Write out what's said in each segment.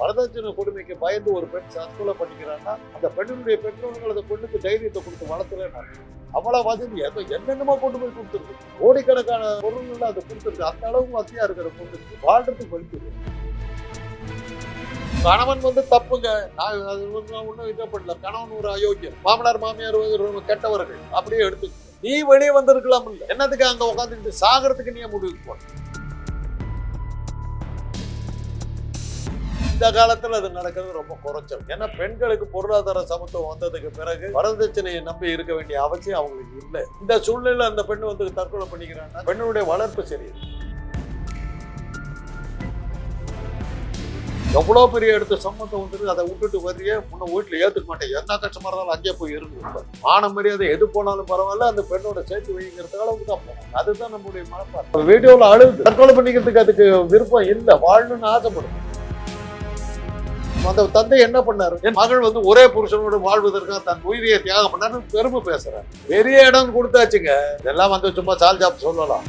வரதட்சணை கொடுமைக்கு பயந்து ஒரு பெண் தற்கொலை பண்ணிக்கிறான்னா அந்த பெண்ணுடைய பெற்றோர்கள் அந்த பெண்ணுக்கு தைரியத்தை கொடுத்து வளர்த்துறேன் அவ்வளவு வசதி. ஏதோ என்னென்னமோ கொண்டு போய் கொடுத்துருக்கு. கோடிக்கணக்கான பொருள்கள் அதை கொடுத்துருக்கு. அந்த அளவுக்கு வசதியா இருக்கிற பொண்ணுக்கு வாழ்றதுக்கு வலிக்குது கணவன் வந்து தப்புங்க. நான் அது வந்து நான் ஒண்ணும் இது பண்ணல. கணவன் ஒரு அயோக்கியம் மாமனார் மாமியார் கெட்டவர்கள். அப்படியே எடுத்து நீ வெளியே வந்திருக்கலாம் இல்லை. என்னத்துக்கு அங்க உட்காந்துக்கிட்டு சாகிறதுக்கு நீ முடிவுக்கு போன? இந்த காலத்துல அது நடக்கிறது ரொம்ப குறைச்சல். ஏன்னா பெண்களுக்கு பொருளாதார சமத்துவம் வந்ததுக்கு பிறகு வரதட்சணையை நம்பி இருக்க வேண்டிய அவசியம் அவங்களுக்கு இல்லை. இந்த சூழ்நிலை அந்த பெண் வந்து தற்கொலை பண்ணிக்கிறாங்கன்னா பெண்ணுடைய வளர்ப்பு சரியில்லை எவ்வளோ பெரிய எடுத்த சம்மந்தம் வந்துட்டு அதை விட்டுட்டு வரைய முன்ன வீட்டில் ஏற்றுக்க மாட்டேன். என்ன கஷ்டமாக இருந்தாலும் அங்கே போய் இருக்கு மான மரியாதை எது போனாலும் பரவாயில்ல அந்த பெண்ணோட சேர்த்து வைங்கிறது அளவுக்கு தான் போகணும். அதுதான் நம்முடைய மனப்பாடு வீடியோவில் அழுது தற்கொலை பண்ணிக்கிறதுக்கு அதுக்கு விருப்பம் இல்லை. வாழணும்னு ஆசைப்படும் அந்த தந்தை என்ன பண்ணாரு? என் மகள் வந்து ஒரே புருஷனோடு வாழ்வதற்காக தன் உயிரியை தியாகம் பண்ணாரு பெருமை பேசுறேன் பெரிய இடம் கொடுத்தாச்சுங்க. இதெல்லாம் வந்து சும்மா சால் ஜாப் சொல்லலாம்.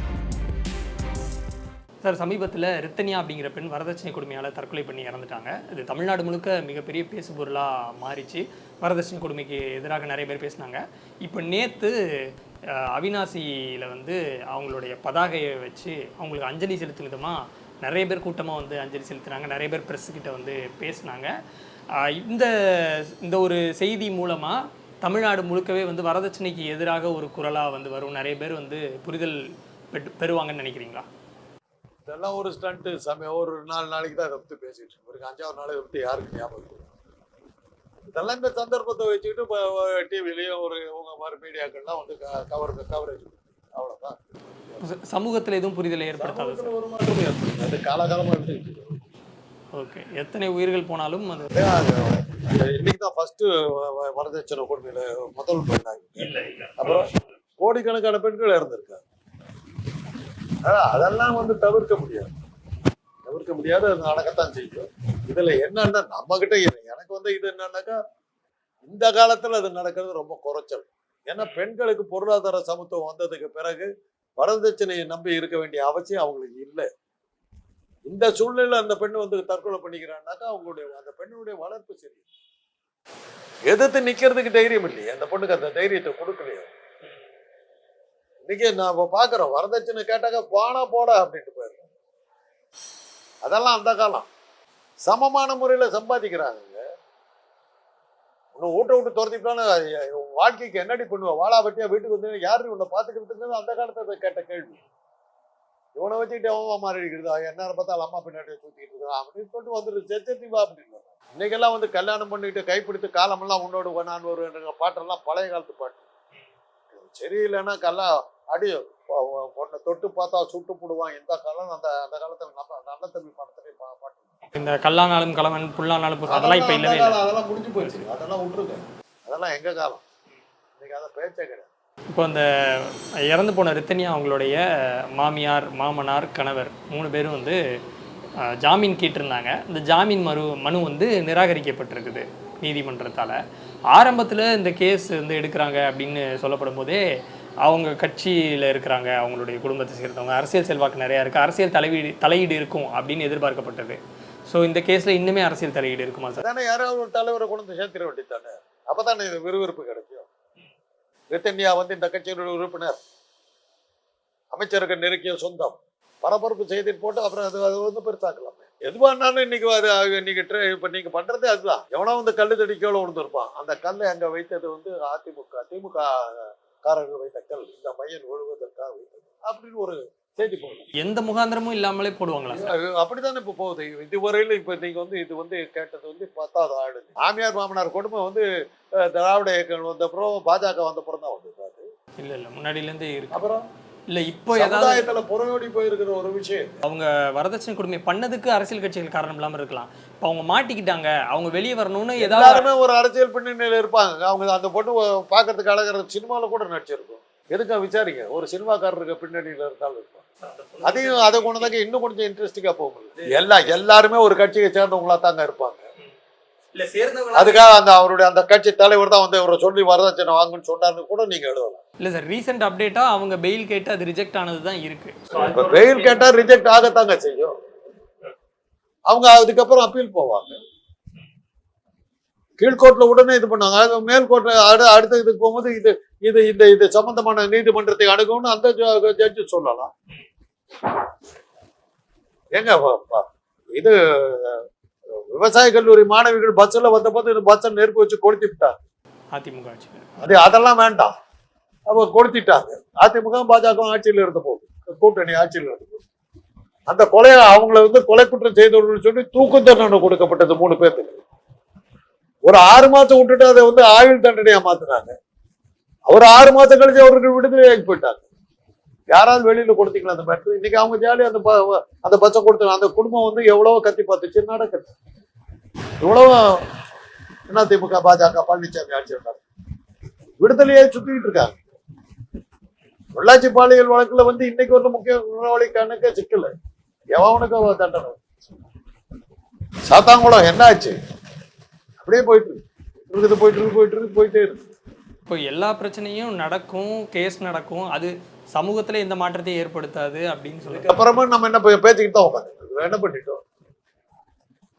சார் சமீபத்தில் ரித்தனியா அப்படிங்கிற பெண் வரதட்சணை கொடுமையால் தற்கொலை பண்ணி இறந்துட்டாங்க. இது தமிழ்நாடு முழுக்க மிகப்பெரிய பேசு பொருளாக மாறிச்சு. வரதட்சணை கொடுமைக்கு எதிராக நிறைய பேர் பேசினாங்க. இப்போ நேற்று அவினாசியில் வந்து அவங்களுடைய பதாகையை வச்சு அவங்களுக்கு அஞ்சலி செலுத்தும் விதமாக நிறைய பேர் கூட்டமாக வந்து அஞ்சலி செலுத்தினாங்க. நிறைய பேர் ப்ரெஸ்ஸுக்கிட்ட வந்து பேசினாங்க. இந்த இந்த ஒரு செய்தி மூலமாக தமிழ்நாடு முழுக்கவே வந்து வரதட்சணைக்கு எதிராக ஒரு குரலாக வந்து வரும். நிறைய பேர் வந்து புரிதல் பெற்று- பெறுவாங்கன்னு நினைக்கிறீங்களா? இதெல்லாம் ஒரு ஸ்டண்ட்டு சமயம். ஒரு நாலு நாளைக்கு தான் இதை பற்றி பேசிட்டு இருக்கோம். ஒரு அஞ்சாவது நாள் இதை பற்றி யாருக்கு ஞாபகம் இதெல்லாம் இந்த சந்தர்ப்பத்தை வச்சுக்கிட்டு இப்போ டிவிலையும் ஒரு உங்க மாதிரி மீடியாக்கள்லாம் வந்து கவர் கவரேஜ் அவ்வளோதான் சமூகத்தில் எதுவும் புரிதலை ஏற்படுத்தாது சார் அது காலகாலமாக இருக்கு. ஓகே. எத்தனை உயிர்கள் போனாலும் அது இன்னைக்கு தான் ஃபர்ஸ்ட் வரதட்சணை கொடுமையில முதல் பண்ணாங்க அப்புறம் கோடிக்கணக்கான பெண்கள் இறந்துருக்காங்க. அதெல்லாம் வந்து தவிர்க்க முடியாது. தவிர்க்க முடியாது அது நடக்கத்தான் செய்யும். இதுல என்னன்னா நம்ம கிட்ட இல்லை. எனக்கு வந்து இது என்னன்னாக்கா இந்த காலத்துல அது நடக்கிறது ரொம்ப குறைச்சல். ஏன்னா பெண்களுக்கு பொருளாதார சமத்துவம் வந்ததுக்கு பிறகு வரதட்சணையை நம்பி இருக்க வேண்டிய அவசியம் அவங்களுக்கு இல்லை. இந்த சூழ்நிலை அந்த பெண் வந்து தற்கொலை பண்ணிக்கிறான்னாக்கா அவங்களுடைய அந்த பெண்ணுடைய வளர்ப்பு சரி. எதிர்த்து நிக்கிறதுக்கு தைரியம் இல்லையே. அந்த பொண்ணுக்கு அந்த தைரியத்தை கொடுக்கலையோ? இன்னைக்கு நாம பாக்குறோம். வரதட்சணை கேட்டாக்கா போனா போட அப்படின்ட்டு போயிடுறோம். அதெல்லாம் அந்த காலம். சமமான முறையில சம்பாதிக்கிறாங்க. உன்னை ஓட்ட விட்டு துரத்திட்டான்னு வாழ்க்கைக்கு என்னடி பண்ணுவ? வாழா பட்டியா வீட்டுக்கு வந்து யாரு உன்னை பாத்துக்கிறதுக்கு அந்த காலத்தை கேட்ட கேள்வி. இவனை வச்சுக்கிட்டு அவன் மாறி இருக்கிறதா என்ன பார்த்தாலும் அம்மா பின்னாடி சுத்திட்டு இருக்கான் அப்படின்னு சொல்லிட்டு வந்துட்டு செச்சத்தி அப்படின்னு இன்னைக்கெல்லாம் வந்து கல்யாணம் பண்ணிட்டு கைப்பிடித்து காலமெல்லாம் உன்னோடு நான் ஒரு பாட்டெல்லாம் பழைய காலத்து பாட்டு. சரியில்லைன்னா கல்லா அடி பொண்ணை தொட்டு பார்த்தா சுட்டு போடுவான். இந்த காலம் அந்த அந்த காலத்தில் நம்ம நல்ல தமிழ் படத்துலேயே பா- பாட்டு இந்த கல்லானாலும் கலவன் புல்லானாலும் அதெல்லாம் இப்போ இல்லவே இல்லை. அதெல்லாம் முடிஞ்சு போச்சு. அதெல்லாம் விட்டுருங்க. அதெல்லாம் எங்க காலம்? இன்னைக்கு அதை பேச்சே கிடையாது. இப்போ அந்த இறந்து போன ரித்தனியா அவங்களுடைய மாமியார் மாமனார் கணவர் மூணு பேரும் வந்து ஜாமீன் கேட்டிருந்தாங்க. இந்த ஜாமீன் மனு மனு வந்து நிராகரிக்கப்பட்டிருக்குது நீதிமன்றத்தால். ஆரம்பத்தில் இந்த கேஸ் வந்து எடுக்கிறாங்க அப்படின்னு சொல்லப்படும் போதே அவங்க கட்சியில் இருக்கிறாங்க அவங்களுடைய குடும்பத்தை சேர்ந்தவங்க. அரசியல் செல்வாக்கு நிறையா இருக்குது அரசியல் தலையீடு தலையீடு இருக்கும் அப்படின்னு எதிர்பார்க்கப்பட்டது. ஸோ இந்த கேஸில் இன்னுமே அரசியல் தலையீடு இருக்குமா சார் ஆனால் யாராவது ஒரு தலைவரை கொண்டு வந்து சேர்த்திட வேண்டியதானே அப்பதானே இது விறுவிறுப்பு கிடைக்கும். ரித்தன்யா வந்து இந்த கட்சியினுடைய உறுப்பினர். அமைச்சருக்கு நெருக்கிய சொந்தம். பரபரப்பு செய்தி போட்டு அப்புறம் அது அது வந்து பெருசாக்கலாமே. எதுவானாலும் இன்னைக்கு அது அது இன்னைக்கு இப்போ நீங்கள் பண்ணுறது அதுதான். எவனோ வந்து கல்லு தடி கீழே விழுந்திருப்பான். அந்த கல்லை அங்கே வைத்தது வந்து அதிமுக திமுக காரர்கள் வைத்த கல். இந்த மையன் ஒழுவதற்காக வைத்தது. அப்படின்னு ஒரு எந்த முகாந்திரமும் இல்லாமலே போடுவாங்களா? அப்படித்தானே இப்போ போகுது. இதுவரையில இப்போ நீங்க வந்து இது வந்து கேட்டது வந்து பத்தாவது ஆடு மாமியார் மாமனார் குடும்பம் வந்து திராவிட இயக்கம் வந்த அப்புறம் பாஜக வந்த அப்புறம் தான் வந்தது அது. இல்லை இல்லை. முன்னாடியிலேருந்தே இருக்கு. அப்புறம்? இல்லை இப்போ சமுதாயத்துல புறயோடி போயிருக்கிற ஒரு விஷயம் அவங்க வரதட்சணை கொடுமை பண்ணதுக்கு அரசியல் கட்சிகள் காரணம் இல்லாமல் இருக்கலாம். இப்போ அவங்க மாட்டிக்கிட்டாங்க. அவங்க வெளியே வரணும்னு ஏதாவது எல்லாருமே ஒரு அரசியல் பின்னணியில இருப்பாங்க. அவங்க அந்த பொண்ணு பார்க்கறதுக்கு அழகிற சினிமால கூட நடிச்சிருக்கும். எதுக்கா விசாரிங்க ஒரு சினிமாக்காரருக்கு பின்னணியில இருந்தாலும் இருக்கும் அதையும் அதை கொண்டதாங்க இன்னும் கொஞ்சம் இன்ட்ரெஸ்டிங்கா போக முடியும். எல்லா எல்லாருமே ஒரு கட்சியை சேர்ந்தவங்களா தாங்க இருப்பாங்க. அதுக்காக அந்த அவருடைய அந்த கட்சி தலைவர் தான் வந்து இவரை சொல்லி வரதட்சணை வாங்குன்னு சொன்னார்னு கூட நீங்க எழுதலாம். இல்லை சார் ரீசெண்ட் அப்டேட்டாக அவங்க பெயில் கேட்டு அது ரிஜெக்ட் ஆனது தான் இருக்கு. இப்ப வெயில் கேட்டா ரிஜெக்ட் ஆகத்தாங்க செய்யும். அவங்க அதுக்கப்புறம் அப்பீல் போவாங்க. கீழ்கோர்ட்ல உடனே இது பண்ணாங்க. மேல்கோர்ட்ல அடு அடுத்த இதுக்கு போகும்போது இது இது இந்த இது சம்பந்தமான நீதிமன்றத்தை அணுகும்னு அந்த ஜட்ஜு சொல்லலாம். ஏங்க இது விவசாய கல்லூரி மாணவிகள் பஸ்ல வந்தபோது இந்த பஸ்ஸை நெருப்பு வச்சு கொளுத்தி விட்டாங்க அதிமுக ஆட்சியில். அது அதெல்லாம் வேண்டாம். அவங்க கொளுத்திட்டாங்க. அதிமுக பாஜக ஆட்சியில் இருந்த போது கூட்டணி ஆட்சியில் இருந்த போது அந்த கொலையை அவங்கள வந்து கொலை குற்றம் செய்தவர்கள் சொல்லி தூக்கு தண்டனை கொடுக்கப்பட்டது மூணு பேர்த்துக்கு. ஒரு ஆறு மாசம் விட்டுட்டு அதை வந்து ஆயுள் தண்டனையா மாத்துறாங்க அவர் ஆறு மாசம் கழிச்சு அவருக்கு விடுதலையாகி போயிட்டாங்க. யாராவது வெளியில கொடுத்தீங்களா அந்த பேட்டரி இன்னைக்கு அவங்க ஜாலி அந்த ப- அந்த பச்சை கொடுத்தாங்க அந்த குடும்பம் வந்து எவ்வளவோ கத்தி பார்த்துச்சு. நடக்குது? இவ்வளவு என்ன திமுக பாஜக பழனிசாமி ஆட்சி இருந்தாங்க விடுதலையை சுத்திக்கிட்டு இருக்காங்க. பொள்ளாச்சி பாலியல் வழக்குல வந்து இன்னைக்கு வந்து முக்கிய குற்றவாளி கணக்க சிக்கல. எவனுக்கு தண்டனை? சாத்தாங்குளம் என்ன ஆச்சு அப்படியே போயிட்டு இருக்கு. இருக்குது போயிட்டு இருக்கு போயிட்டு இருக்கு போயிட்டே இருக்கு. இப்போ எல்லா பிரச்சனையும் நடக்கும் கேஸ் நடக்கும். அது சமூகத்துல எந்த மாற்றத்தையும் ஏற்படுத்தாது அப்படின்னு சொல்லி அதுக்கப்புறமா நம்ம என்ன பே- பேசிக்கிட்டு தான் உட்காந்து என்ன பண்ணிட்டோம்?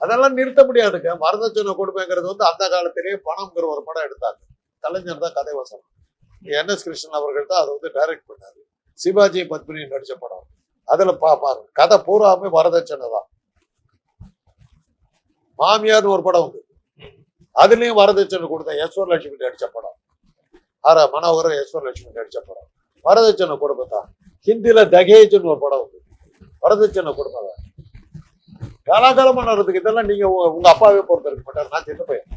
அதெல்லாம் நிறுத்த முடியாதுங்க. வரதட்சணை கொடுமைங்கிறது வந்து அந்த காலத்திலேயே பணம்ங்கிற ஒரு படம் எடுத்தாங்க. கலைஞர் தான் கதை வசனம். என் எஸ் கிருஷ்ணன் அவர்கள் தான் அதை வந்து டைரக்ட் பண்ணாரு. சிவாஜி பத்மினி நடிச்ச படம். அதுல பாப்பாரு கதை பூராமே வரதட்சணை தான். மாமியார்னு ஒரு படம் வந்து அதுலயும் வரதட்சணை கொடுத்த யஸ்வரலட்சுமி நடிச்ச படம். ஆற மனோகரம் யஸ்வரலட்சுமி நடிச்ச படம். வரதட்சணை கொடுமை தான் ஹிந்தில தகேஜ்னு ஒரு படம் வந்து வரதட்சணை கொடுமை தான் காலாகாலமா நடறதுக்கு இதெல்லாம் நீங்க உங்க அப்பாவே பொறுத்த இருக்க மாட்டார். நான் சின்ன பையன்.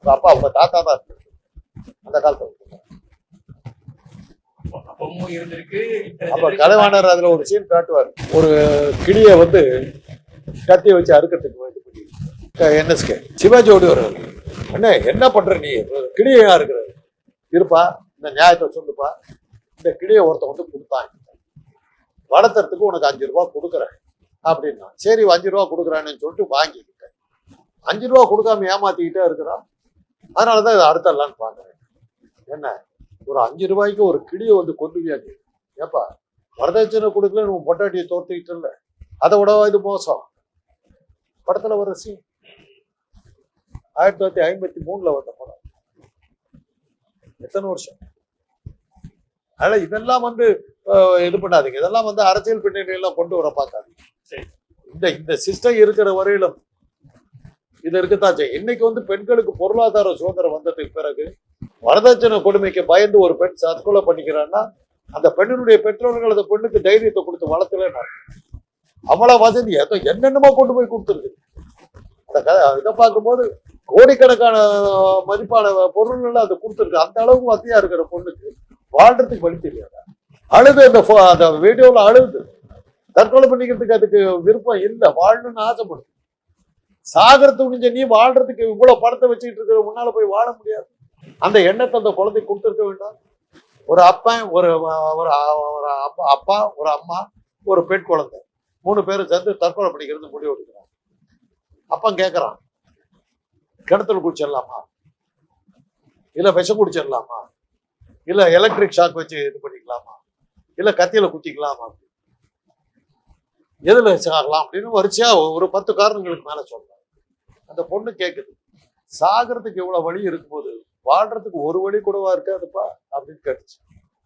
உங்க அப்பா உங்க தாத்தா தான் இருக்கு அந்த காலத்துல. அப்ப கலைவாணர் அதுல ஒரு சீன் காட்டுவார். ஒரு கிளிய வந்து கத்திய வச்சு அறுக்கிறதுக்கு என்எஸ்கே சிவாஜி ஓடி வருவார் என்ன என்ன பண்ற நீ? கிளியா இருக்கிற. இருப்பா இந்த நியாயத்தை சொல்லுப்பா. இந்த கிளியை ஒருத்தன் வந்து கொடுத்தான். வளர்த்துறதுக்கு உனக்கு அஞ்சு ரூபா கொடுக்குறேன். அப்படின்னா சரி அஞ்சு ரூபா கொடுக்குறான்னு சொல்லிட்டு வாங்கிக்கிட்டேன் அஞ்சு ரூபா கொடுக்காம ஏமாத்திக்கிட்டே இருக்கிறான் அதனாலதான் இதை அடுத்தலான்னு பார்க்குறேன். என்ன? ஒரு அஞ்சு ரூபாய்க்கு ஒரு கிளியை வந்து கொல்லுவியாங்க ஏப்பா வரதட்சணை கொடுக்கல நம்ம பொட்டாட்டியை தோர்த்துக்கிட்டு இல்லை அதை விடவா இது மோசம்? படத்தில் ஒரு சீன் ஆயிரத்தி தொள்ளாயிரத்தி ஐம்பத்தி மூணுல வந்த படம். எத்தனை வருஷம்? அதனால இதெல்லாம் வந்து இது பண்ணாதீங்க. இதெல்லாம் வந்து அரசியல் பின்னணி எல்லாம் கொண்டு வர பார்க்காதீங்க. சரி. இந்த இந்த சிஸ்டம் இருக்கிற வரையிலும் இது இருக்கத்தான் செய்யும். இன்னைக்கு வந்து பெண்களுக்கு பொருளாதார சுதந்திரம் வந்ததுக்கு பிறகு வரதட்சணை கொடுமைக்கு பயந்து ஒரு பெண் தற்கொலை பண்ணிக்கிறான்னா அந்த பெண்ணினுடைய பெற்றோர்கள் அந்த பெண்ணுக்கு தைரியத்தை கொடுத்து வளர்த்துல அவ்வளவு வசதி என்னென்னமோ கொண்டு போய் கொடுத்துருக்கு. அந்த கதை இதை பார்க்கும்போது கோடிக்கணக்கான மதிப்பான பொருள்கள் அதை கொடுத்துருக்கு. அந்த அளவுக்கு வசதியா இருக்கிற பொண்ணுக்கு வாழ்றதுக்கு வழி தெரியாது? அழுது அந்த அந்த வீடியோவில் அழுது. தற்கொலை பண்ணிக்கிறதுக்கு அதுக்கு விருப்பம் இல்லை. வாழணும்னு ஆசைப்படுது. சாகரத்து முடிஞ்ச நீ வாழ்றதுக்கு இவ்வளோ படத்தை வச்சுக்கிட்டு இருக்கிற முன்னால போய் வாழ முடியாது. அந்த எண்ணத்தை அந்த குழந்தைக்கு கொடுத்துருக்க வேண்டாம். ஒரு அப்பன் ஒரு ஒரு அப்பா அப்பா ஒரு அம்மா ஒரு பெண் குழந்தை. மூணு பேரும் சேர்ந்து தற்கொலை பண்ணிக்கிறது முடிவு எடுக்கிறாங்க. அப்பன் கேட்குறான் கிணத்துல குடிச்சிடலாமா? இல்ல விஷம் குடிச்சிடலாமா? இல்ல எலக்ட்ரிக் ஷாக் வச்சு இது பண்ணிக்கலாமா? இல்ல கத்தியில குத்திக்கலாமா? எதுல சாகலாம் அப்படின்னு வரிசையா ஒரு பத்து காரணங்களுக்கு மேல சொல்றாங்க அந்த பொண்ணு கேக்குது சாகிறதுக்கு இவ்வளவு வழி இருக்கும்போது வாழ்றதுக்கு ஒரு வழி கூடவா இருக்காதுப்பா அப்படின்னு கேட்டுச்சு.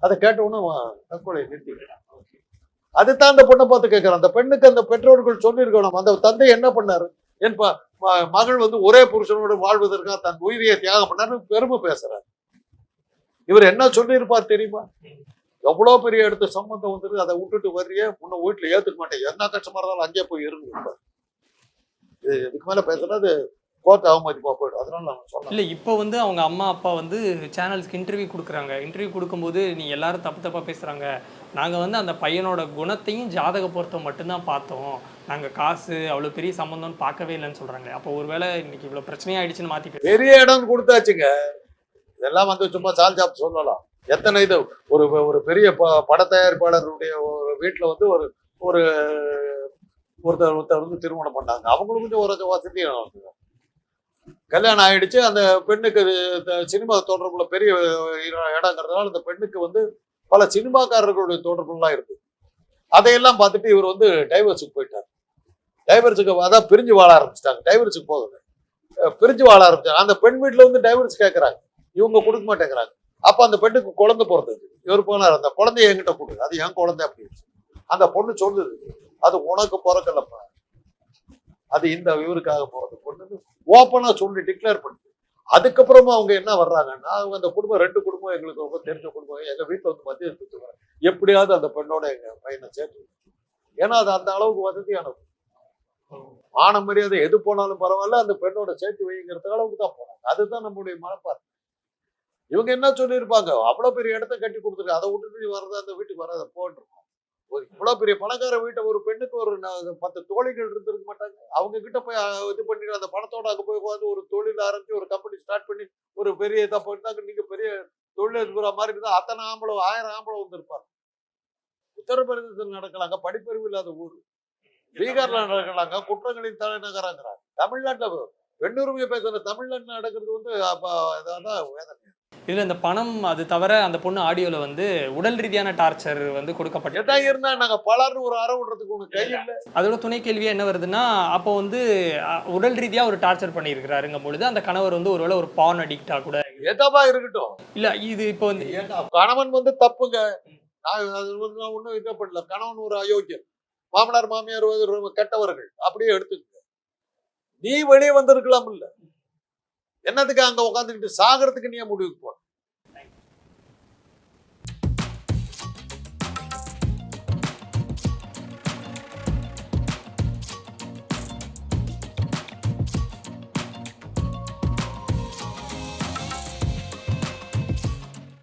அதை கேட்ட உடனே அவன் தற்கொலை நிறுத்திக்கிறான் அதுதான் அந்த பொண்ணை பார்த்து கேட்கிறான் அந்த பெண்ணுக்கு அந்த பெற்றோர்கள் சொல்லியிருக்கணும். அந்த தந்தை என்ன பண்ணாரு? ஏன்பா மகள் வந்து ஒரே புருஷனோடு வாழ்வதற்காக தன் உயிரியை தியாகம் பண்ணாரு. பெருமை பேசுறாரு. இவர் என்ன சொல்லியிருப்பார் தெரியுமா? எவ்வளோ பெரிய இடத்து சம்பந்தம் வந்துருக்கு அதை விட்டுட்டு வர்றிய உன்னை வீட்டில் ஏற்றுக்க மாட்டேன். என்ன கஷ்டமா இருந்தாலும் அங்கேயே போய் இருங்க. இது இதுக்கு மேலே பேசுனா அது கோர்ட் அவமதிப்பா போயிடும். அதனால நான் சொல்ல இல்லை இப்போ வந்து அவங்க அம்மா அப்பா வந்து சேனல்ஸ்க்கு இன்டர்வியூ கொடுக்குறாங்க. இன்டர்வியூ கொடுக்கும்போது நீ எல்லாரும் தப்பு தப்பாக பேசுகிறாங்க நாங்கள் வந்து அந்த பையனோட குணத்தையும் ஜாதக பொருத்தம் மட்டும்தான் பார்த்தோம். நாங்கள் காசு அவ்வளோ பெரிய சம்மந்தம்னு பார்க்கவே இல்லைன்னு சொல்கிறாங்களே அப்போ ஒருவேளை இன்னைக்கு இவ்வளோ பிரச்சனையாயிடுச்சுன்னு மாற்றி பெரிய இடம் கொடுத்தாச்சுங்க. இதெல்லாம் வந்து சும்மா சால் ஜாப் சொல்லலாம். எத்தனை இது ஒரு ஒரு பெரிய ப- பட தயாரிப்பாளருடைய ஒரு வீட்டில் வந்து ஒரு ஒரு ஒருத்தர் ஒருத்தர் வந்து திருமணம் பண்ணாங்க. அவங்களுக்கு கொஞ்சம் ஒரு வசதி கல்யாணம் ஆயிடுச்சு அந்த பெண்ணுக்கு இந்த சினிமா தொடர்புள்ள பெரிய இடங்கிறதுனால அந்த பெண்ணுக்கு வந்து பல சினிமாக்காரர்களுடைய தொடர்புலாம் இருக்கு. அதையெல்லாம் பார்த்துட்டு இவர் வந்து டைவர்ஸுக்கு போயிட்டார். டைவர்ஸுக்கு அதான் பிரிஞ்சு வாழ ஆரம்பிச்சிட்டாங்க. டைவர்ஸுக்கு போகுது பிரிஞ்சு வாழ ஆரம்பிச்சாங்க. அந்த பெண் வீட்டில் வந்து டைவர்ஸ் கேட்குறாங்க இவங்க கொடுக்க மாட்டேங்கிறாங்க. அப்போ அந்த பெண்ணுக்கு குழந்தை பிறந்தது. இவர் போனார். அந்த குழந்தைய என்கிட்ட கொடுங்க. அது என் குழந்தை அப்படின்னு. அந்த பொண்ணு சொல்லுது. அது உனக்கு பிறக்கலப்பா. அது இந்த இவருக்காக பிறந்த பொண்ணு ஓப்பனாக சொல்லி டிக்ளேர் பண்ணுது அதுக்கப்புறமா அவங்க என்ன வர்றாங்கன்னா அவங்க அந்த குடும்பம் ரெண்டு குடும்பம் எங்களுக்கு ரொம்ப தெரிஞ்ச குடும்பம். எங்கள் வீட்டில் வந்து மத்திய கொடுத்துருவாங்க எப்படியாவது அந்த பெண்ணோட எங்கள் பையனை சேர்த்து ஏன்னா அது அந்த அளவுக்கு வசதியானது. மான மரியாதை எது போனாலும் பரவாயில்ல அந்த பெண்ணோட சேர்த்து வைங்கிறது அளவுக்கு தான் போனாங்க அதுதான் நம்முடைய மனப்பார் இவங்க என்ன சொல்லியிருப்பாங்க? அவ்வளோ பெரிய இடத்த கட்டி கொடுத்துருக்கு அதை விட்டுட்டு நீ வரதா அந்த வீட்டுக்கு வராத போன்றிருக்கோம் ஒரு இவ்வளவு பெரிய பணக்கார வீட்டை ஒரு பெண்ணுக்கு ஒரு பத்து தோழிகள் இருந்திருக்க மாட்டாங்க. அவங்க கிட்ட போய் இது பண்ணிட்டு அந்த பணத்தோட அங்கே போய் உட்காந்து ஒரு தொழில் ஆரம்பிச்சு ஒரு கம்பெனி ஸ்டார்ட் பண்ணி ஒரு பெரிய இதாக போயிருந்தாங்க நீங்க பெரிய தொழிலதிபரா மாதிரி இருந்தால் அத்தனை ஆம்பளம் ஆயிரம் ஆம்பளம் வந்திருப்பாங்க. உத்தரப்பிரதேசத்தில் நடக்கலாங்க படிப்பறிவு இல்லாத ஊர். பீகார்ல நடக்கலாங்க குற்றங்களின் தலைநகராங்கிறாங்க தமிழ்நாட்டுல பெண்ணுரிமையை பேசுற தமிழ்நாட்டுல நடக்கிறது வந்து அதான் வேதனை. இதுல இந்த பணம் அது தவிர அந்த பொண்ணு ஆடியோல வந்து உடல் ரீதியான டார்ச்சர் வந்து கொடுக்கப்பட்டது இருந்தா நாங்க பலர்னு ஒரு அற விடுறதுக்கு உனக்கு கை இல்ல. அதோட துணை கேள்வியா என்ன வருதுன்னா அப்போ வந்து உடல் ரீதியா ஒரு டார்ச்சர் பண்ணியிருக்கிறாருங்கும் பொழுது அந்த கணவர் வந்து ஒருவேளை ஒரு பான் அடிக்டா கூட. எதவா இருக்கட்டும். இல்ல இது இப்போ வந்து கணவன் வந்து தப்புங்க. நான் ஒண்ணும் இதை பண்ணல. கணவன் ஒரு அயோக்கியன். மாமனார் மாமியார் கெட்டவர்கள். அப்படியே எடுத்துக்கங்க. நீ வெளியே வந்திருக்கலாம் இல்ல என்னத்துக்கு அங்க உட்காந்துக்கிட்டு சாகிறதுக்கு நீ முடிவுக்கு போற